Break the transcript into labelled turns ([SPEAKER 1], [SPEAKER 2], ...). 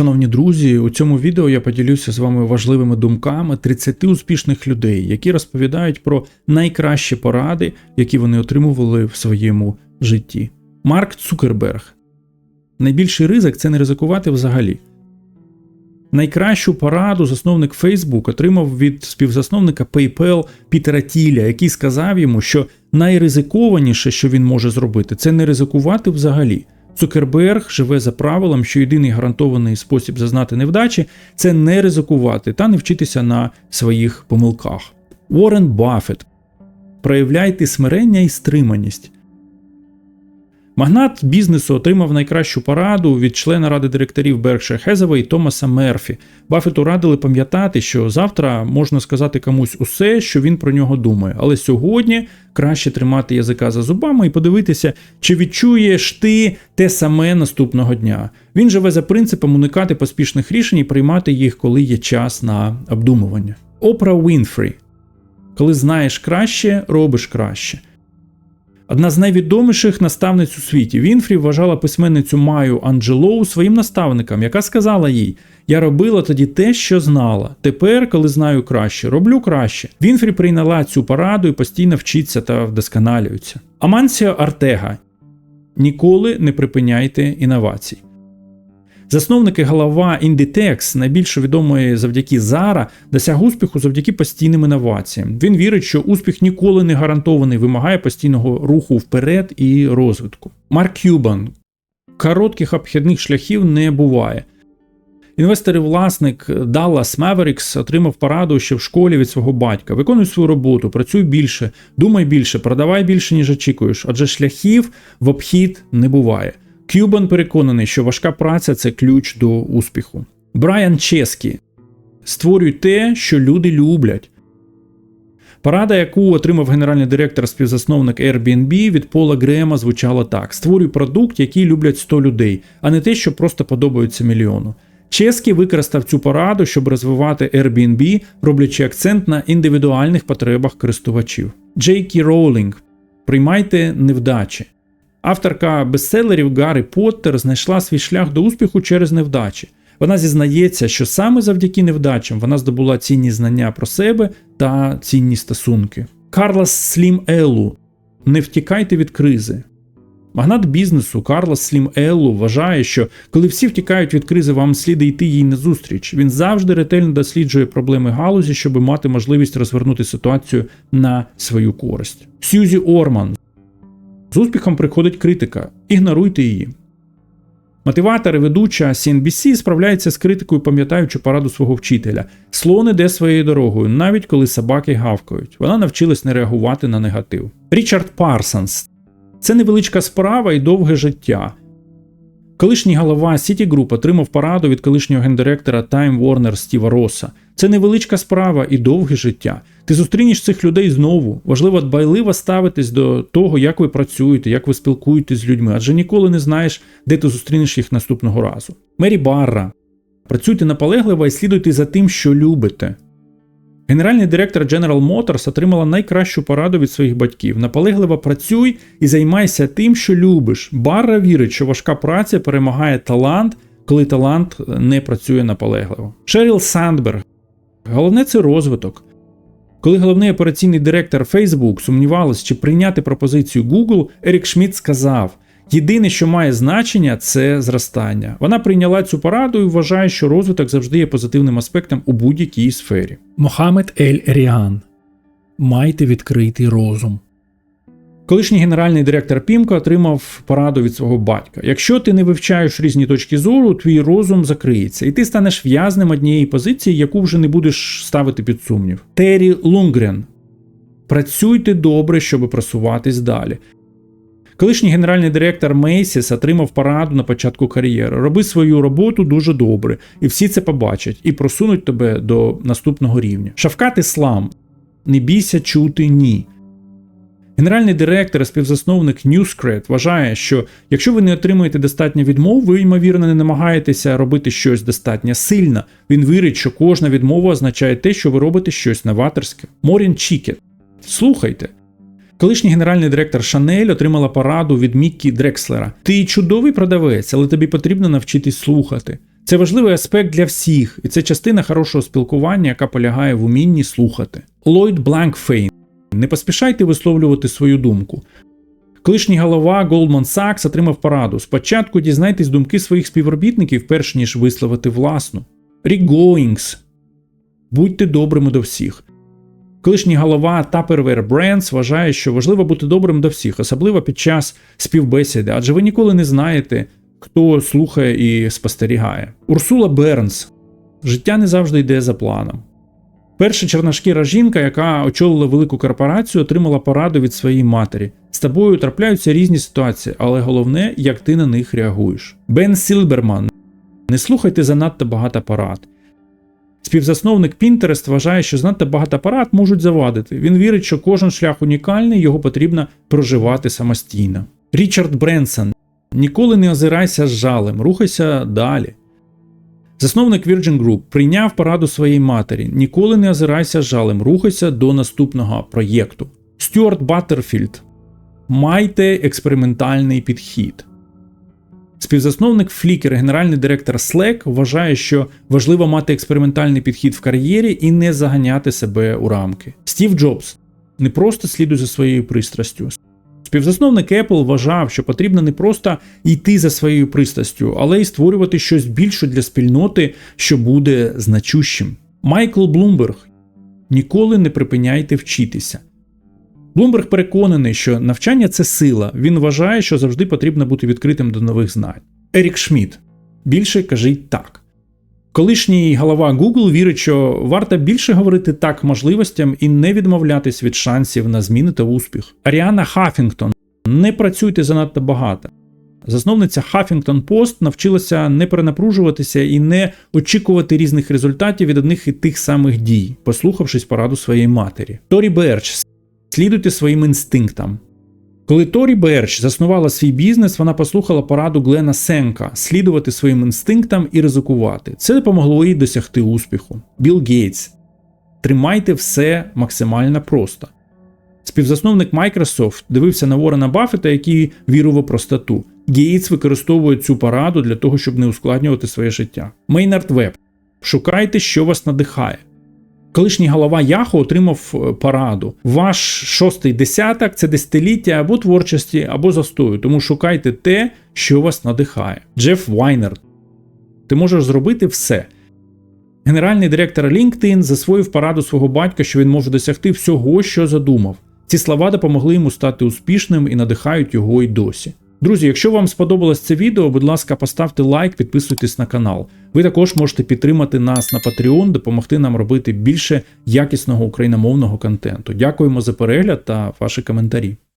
[SPEAKER 1] Шановні друзі, у цьому відео я поділюся з вами важливими думками 30 успішних людей, які розповідають про найкращі поради, які вони отримували в своєму житті. Марк Цукерберг. Найбільший ризик це не ризикувати взагалі. Найкращу пораду засновник Facebook отримав від співзасновника PayPal Пітера Тіля, який сказав йому, що найризикованіше, що він може зробити, це не ризикувати взагалі. Цукерберг живе за правилом, що єдиний гарантований спосіб зазнати невдачі це не ризикувати та не вчитися на своїх помилках. Уоррен Баффет. Проявляйте смирення і стриманість. Магнат бізнесу отримав найкращу пораду від члена ради директорів Berkshire Hathaway Томаса Мерфі. Баффету радили пам'ятати, що завтра можна сказати комусь усе, що він про нього думає. Але сьогодні краще тримати язика за зубами і подивитися, чи відчуєш ти те саме наступного дня. Він живе за принципом уникати поспішних рішень і приймати їх, коли є час на обдумування. Опра Вінфрі. Коли знаєш краще, робиш краще. Одна з найвідоміших наставниць у світі Вінфрі вважала письменницю Маю Анджелоу своїм наставником, яка сказала їй: Я робила тоді те, що знала. Тепер, коли знаю краще, роблю краще. Вінфрі прийняла цю пораду і постійно вчиться та вдосконалюється. Амансіо Артега. Ніколи не припиняйте інновацій. Засновник і голова Inditex, найбільш відомої завдяки Zara, досяг успіху завдяки постійним інноваціям. Він вірить, що успіх ніколи не гарантований, вимагає постійного руху вперед і розвитку. Марк Кюбан коротких обхідних шляхів не буває. Інвестор і власник Dallas Mavericks отримав пораду ще в школі від свого батька. Виконуй свою роботу, працюй більше, думай більше, продавай більше, ніж очікуєш, адже шляхів в обхід не буває. Кюбан переконаний, що важка праця це ключ до успіху. Брайан Ческі створюй те, що люди люблять. Порада, яку отримав генеральний директор співзасновник Airbnb від Пола Грема, звучала так: створюй продукт, який люблять 100 людей, а не те, що просто подобається мільйону. Ческі використав цю пораду, щоб розвивати Airbnb, роблячи акцент на індивідуальних потребах користувачів. Джейкі Роулінг приймайте невдачі. Авторка бестселерів Гаррі Поттер знайшла свій шлях до успіху через невдачі. Вона зізнається, що саме завдяки невдачам вона здобула цінні знання про себе та цінні стосунки. Карлос Слім Еллу не втікайте від кризи. Магнат бізнесу Карлос Слім Еллу вважає, що коли всі втікають від кризи, вам слід йти їй назустріч. Він завжди ретельно досліджує проблеми галузі, щоб мати можливість розвернути ситуацію на свою користь. Сьюзі Орман з успіхом приходить критика, ігноруйте її. Мотиватор і ведуча CNBC справляється з критикою, пам'ятаючи пораду свого вчителя. Слон іде своєю дорогою, навіть коли собаки гавкають. Вона навчилась не реагувати на негатив. Річард Парсонс це невеличка справа і довге життя. Колишній голова Citigroup отримав пораду від колишнього гендиректора Time Warner Стіва Роса. Це невеличка справа і довге життя. Ти зустрінеш цих людей знову. Важливо дбайливо ставитись до того, як ви працюєте, як ви спілкуєтесь з людьми, адже ніколи не знаєш, де ти зустрінеш їх наступного разу. Мері Барра. Працюйте наполегливо і слідуйте за тим, що любите. Генеральний директор General Motors отримала найкращу пораду від своїх батьків: наполегливо працюй і займайся тим, що любиш. Барра вірить, що важка праця перемагає талант, коли талант не працює наполегливо. Шеріл Сандберг. Головне це розвиток. Коли головний операційний директор Facebook сумнівалась, чи прийняти пропозицію Google, Ерік Шмідт сказав: єдине, що має значення, це зростання. Вона прийняла цю пораду і вважає, що розвиток завжди є позитивним аспектом у будь-якій сфері. Мохамед Ель Ріан. Майте відкритий розум. Колишній генеральний директор Пімко отримав пораду від свого батька: якщо ти не вивчаєш різні точки зору, твій розум закриється, і ти станеш в'язнем однієї позиції, яку вже не будеш ставити під сумнів. Террі Лунгрен. Працюйте добре, щоб просуватись далі. Колишній генеральний директор Мейсіс отримав пораду на початку кар'єри. Роби свою роботу дуже добре, і всі це побачать і просунуть тебе до наступного рівня. Шавкат Іслам. Не бійся чути ні. Генеральний директор і співзасновник Newscred вважає, що якщо ви не отримуєте достатньо відмов, ви, ймовірно, не намагаєтеся робити щось достатньо сильно. Він вірить, що кожна відмова означає те, що ви робите щось новаторське. Морін Чікет. Слухайте. Колишній генеральний директор Шанель отримала пораду від Міккі Дрекслера. Ти чудовий продавець, але тобі потрібно навчитись слухати. Це важливий аспект для всіх, і це частина хорошого спілкування, яка полягає в умінні слухати. Ллойд Бланкфейн. Не поспішайте висловлювати свою думку. Колишній голова Goldman Sachs отримав пораду. Спочатку дізнайтесь думки своїх співробітників, перш ніж висловити власну. Рік Гоїнгс. Будьте добрими до всіх. Колишній голова Tupperware Brands вважає, що важливо бути добрим до всіх, особливо під час співбесіди, адже ви ніколи не знаєте, хто слухає і спостерігає. Урсула Бернс. Життя не завжди йде за планом. Перша чорношкіра жінка, яка очолила велику корпорацію, отримала пораду від своєї матері. З тобою трапляються різні ситуації, але головне, як ти на них реагуєш. Бен Сілберман. Не слухайте занадто багато порад. Співзасновник Pinterest вважає, що занадто багато порад можуть завадити. Він вірить, що кожен шлях унікальний, його потрібно проживати самостійно. Річард Бренсон. Ніколи не озирайся з жалем, рухайся далі. Засновник Virgin Group прийняв пораду своєї матері: ніколи не озирайся жалем, рухайся до наступного проєкту. Стюарт Баттерфілд. Майте експериментальний підхід. Співзасновник Flickr, генеральний директор Slack, вважає, що важливо мати експериментальний підхід в кар'єрі і не заганяти себе у рамки. Стів Джобс не просто слідуй за своєю пристрастю. Співзасновник Apple вважав, що потрібно не просто йти за своєю пристрастю, але й створювати щось більше для спільноти, що буде значущим. Майкл Блумберг ніколи не припиняйте вчитися. Блумберг переконаний, що навчання це сила. Він вважає, що завжди потрібно бути відкритим до нових знань. Ерік Шмідт. Більше кажіть так. Колишній голова Google вірить, що варто більше говорити так можливостям і не відмовлятись від шансів на зміни та успіх. Аріана Хафінгтон. Не працюйте занадто багато. Засновниця Huffington Post навчилася не перенапружуватися і не очікувати різних результатів від одних і тих самих дій, послухавшись пораду своєї матері. Торі Берч. Слідуйте своїм інстинктам. Коли Торі Берч заснувала свій бізнес, вона послухала пораду Глена Сенка слідувати своїм інстинктам і ризикувати. Це допомогло їй досягти успіху. Білл Гейтс. Тримайте все максимально просто. Співзасновник Microsoft дивився на Ворена Баффета, який вірив у простоту. Гейтс використовує цю пораду для того, щоб не ускладнювати своє життя. Мейнард Веб. Шукайте, що вас надихає. Колишній голова Яхо отримав е, пораду. Ваш шостий десяток це десятиліття або творчості, або застою, тому шукайте те, що вас надихає. Джеф Вайнер. Ти можеш зробити все. Генеральний директор LinkedIn засвоїв пораду свого батька, що він може досягти всього, що задумав. Ці слова допомогли йому стати успішним і надихають його й досі. Друзі, якщо вам сподобалось це відео, будь ласка, поставте лайк, підписуйтесь на канал. Ви також можете підтримати нас на Patreon, допомогти нам робити більше якісного україномовного контенту. Дякуємо за перегляд та ваші коментарі.